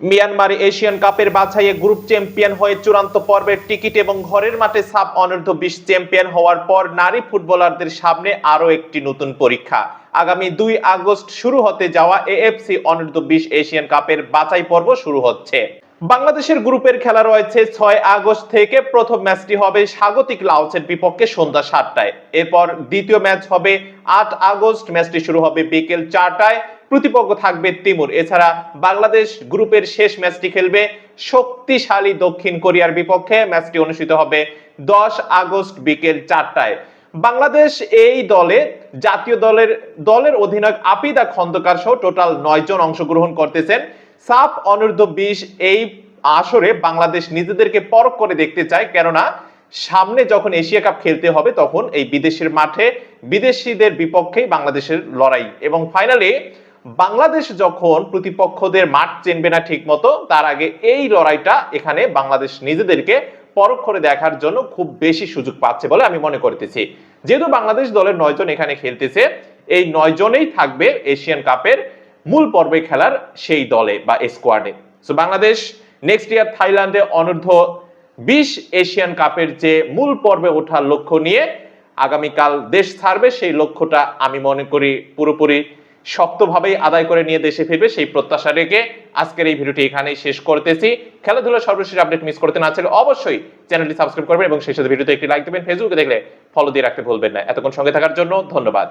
Myanmar Asian কাপের বাছাইয়ে group champion হয়ে চূড়ান্ত পর্বের টিকিট এবং ঘরের মাঠে সাব অনূর্ধ্ব বিশ চ্যাম্পিয়ন হওয়ার পর নারী ফুটবলারদের সামনে আরও একটি নতুন পরীক্ষা। আগামী দুই আগস্ট শুরু হতে যাওয়া এএফসি অনূর্ধ্ব বিশ এশিয়ান কাপের বাছাই পর্ব শুরু হচ্ছে। বাংলাদেশের গ্রুপের খেলা রয়েছে ছয় আগস্ট থেকে। প্রথম ম্যাচটি হবে স্বাগতিক লাওসের বিপক্ষে সন্ধ্যা সাতটায়। এরপর দ্বিতীয় ম্যাচ হবে আট আগস্ট। ম্যাচটি শুরু হবে বিকেল চারটায়। প্রতিপক্ষ থাকবে তিমুর। এছাড়া বাংলাদেশ গ্রুপের শেষ ম্যাচটি খেলবে শক্তিশালী দক্ষিণ কোরিয়ার বিপক্ষে। ম্যাচটি অনুষ্ঠিত হবে দশ আগস্ট বিকেল চারটায়। বাংলাদেশ এই দলে জাতীয় দলের দলের অধিনায়ক আপিদা খন্দকার সহ টোটাল নয় জন অংশগ্রহণ করতেছেন। সাফ অনূর্ধ্ব বিশ এই আসরে বাংলাদেশ নিজেদেরকে পরখ করে দেখতে চায়, কেননা সামনে যখন এশিয়া কাপ খেলতে হবে তখন এই বিদেশের মাঠে বিদেশিদের বিপক্ষেই বাংলাদেশের লড়াই। এবং ফাইনালে বাংলাদেশ যখন প্রতিপক্ষদের মাঠ চেনবে না ঠিক মতো তার আগে এই লড়াইটা এখানে বাংলাদেশ নিজেদেরকে পরখ করে দেখার জন্য খুব বেশি সুযোগ পাচ্ছে বলে আমি মনে করতেছি। যেহেতু বাংলাদেশ দলের নয়জন এখানে খেলতেছে, এই নয় জনেই থাকবে এশিয়ান কাপের মূল পর্বে খেলার সেই দলে বা স্কোয়াডে সো বাংলাদেশ নেক্সট ইয়ার থাইল্যান্ডে অনূর্ধ্ব বিশ এশিয়ান কাপের যে মূল পর্বে ওঠার লক্ষ্য নিয়ে আগামীকাল দেশ ছাড়বে, সেই লক্ষ্যটা আমি মনে করি পুরোপুরি শক্তভাবেই আদায় করে নিয়ে দেশে ফিরবে, সেই প্রত্যাশা রেখে আজকের এই ভিডিওটি এখানেই শেষ করতেছি। খেলাধুলার সর্বশেষ আপডেট মিস করতে না চাইলে অবশ্যই চ্যানেলটি সাবস্ক্রাইব করবেন এবং সেই সাথে ভিডিওতে একটি লাইক দেবেন ফেসবুকে দেখলে ফলো দিয়ে রাখতে ভুলবেন না। এতক্ষণ সঙ্গে থাকার জন্য ধন্যবাদ।